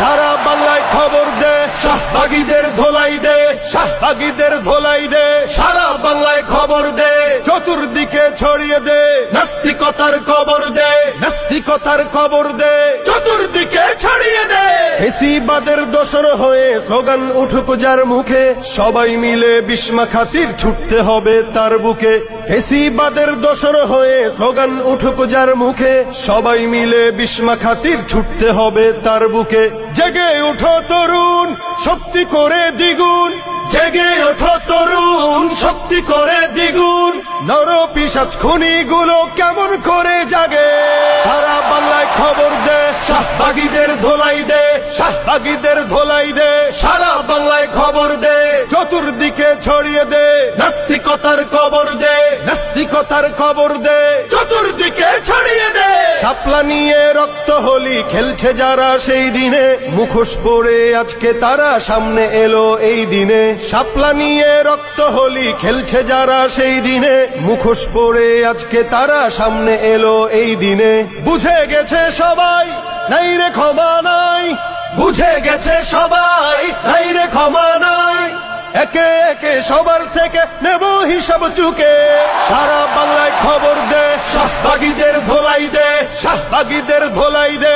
সারা বাংলায় খবর দে, শাহবাগীদের ধোলাই দে, শাহবাগীদের ধোলাই দে, সারা বাংলায় খবর দে, চতুর্দিকে ছড়িয়ে দে, নাস্তিকতার খবর দে, নাস্তিকতার খবর দে, চতুর্দিকে ছড়িয়ে দে। ফেসিবাদের দোসর হয়ে স্লোগান উঠুক যার মুখে, সবাই মিলে বিস্মা খাতির ছুটতে হবে তার বুকে। দোসর হয়ে স্লোগান উঠুক যার মুখে, সবাই মিলে খাতির ছুটতে হবে তার বুকে। জেগে উঠো তরুণ, শক্তি করে দ্বিগুণ। জেগে ওঠো তরুণ, শক্তি করে দ্বিগুণ। নর পিসাচ খুনিগুলো কেমন করে শাহবাগীদের ধোলাই দে, শাহবাগীদের ধোলাই দে, সারা বাংলায় খবর দে, চতুর্দিকে ছড়িয়ে দে, নাস্তিকতার খবর দে, নাস্তিকতার খবর দে। শাপলা নিয়ে রক্ত হোলি খেলছে যারা সেই দিনে। মুখোশ পরে আজকে তারা সামনে এলো এই দিনে। শাপলা নিয়ে রক্ত হোলি খেলছে যারা সেই দিনে। মুখোশ পরে আজকে তারা সামনে এলো এই দিনে। বুঝে গেছে সবাই, নাই রে ক্ষমা নাই। বুঝে গেছে সবাই, নাই রে ক্ষমা নাই। একে একে সবার থেকে নেব হিসাব চুকে। সারা বাংলায় খবর শাহবাগীদের ধোলাই দে